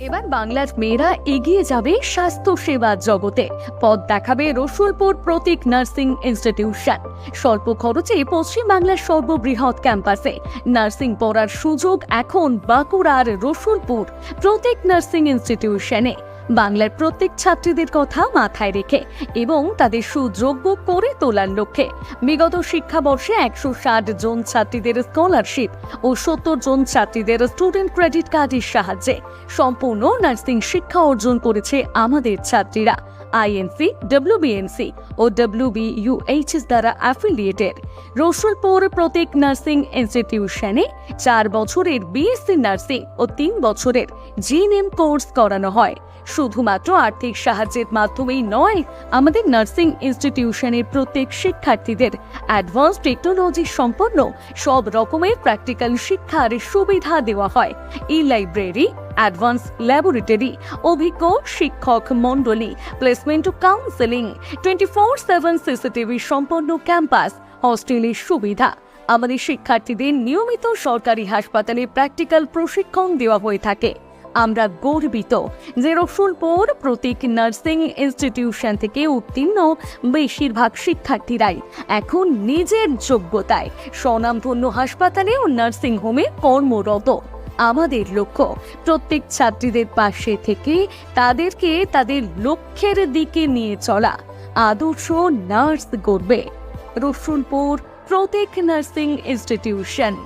এবার বাংলার মেয়েরা এগিয়ে যাবে স্বাস্থ্য সেবা জগতে। পথ দেখাবে রসুলপুর প্রতীক নার্সিং ইনস্টিটিউশন। স্বল্প খরচে পশ্চিম বাংলার সর্ববৃহৎ ক্যাম্পাসে নার্সিং পড়ার সুযোগ এখন বাঁকুড়ার রসুলপুর প্রতীক নার্সিং ইনস্টিটিউশনে। বাংলার প্রত্যেক ছাত্রীদের কথা মাথায় রেখে এবং তাদের সুযোগ্য করে তোলার লক্ষ্যে। বিগত শিক্ষাবর্ষে একশো ষাট জন ছাত্রীদের স্কলারশিপ ও সত্তর জন ছাত্রীদের স্টুডেন্ট ক্রেডিট কার্ডের সাহায্যে সম্পূর্ণ নার্সিং শিক্ষা অর্জন করেছে আমাদের ছাত্রীরা। আইএনসি ডব্লিউবিএনসি ও ডব্লিউবিইউএইচএস দ্বারা অ্যাফিলিয়েটেড রসুলপুর প্রতীক নার্সিং ইনস্টিটিউশনে চার বছরের বিএসসি নার্সিং ও তিন বছরের জিএনএম কোর্স করানো হয়। শুধুমাত্র আর্থিক সাহায্যের মাধ্যমেই নয়, আমাদের নার্সিং ইনস্টিটিউশনের প্রত্যেক শিক্ষার্থীদের অ্যাডভান্স টেকনোলজি সম্পন্ন সব রকমের প্র্যাকটিক্যাল শিক্ষার সুবিধা দেওয়া হয়। ই লাইব্রেরি অ্যাডভান্স ল্যাবরেটরি অভিজ্ঞ শিক্ষক মণ্ডলী placement counselling twenty four seven CCTV সম্পন্ন ক্যাম্পাস হস্টেলের সুবিধা। আমাদের শিক্ষার্থীদের নিয়মিত সরকারি হাসপাতালে প্র্যাকটিক্যাল প্রশিক্ষণ দেওয়া হয়ে থাকে। আমরা গর্বিত যে রসুলপুর প্রতীক নার্সিং ইনস্টিটিউশন থেকে উত্তীর্ণ বেশিরভাগ শিক্ষার্থীরাই এখন নিজের যোগ্যতায় স্বনামধন্য হাসপাতালে ও নার্সিং হোমে কর্মরত। আমাদের লক্ষ্য। প্রত্যেক ছাত্রীদের পাশে থেকে তাদেরকে তাদের লক্ষ্যের দিকে নিয়ে চলা। আদর্শ নার্স গড়বে। রসুলপুর প্রত্যেক নার্সিং ইনস্টিটিউশন।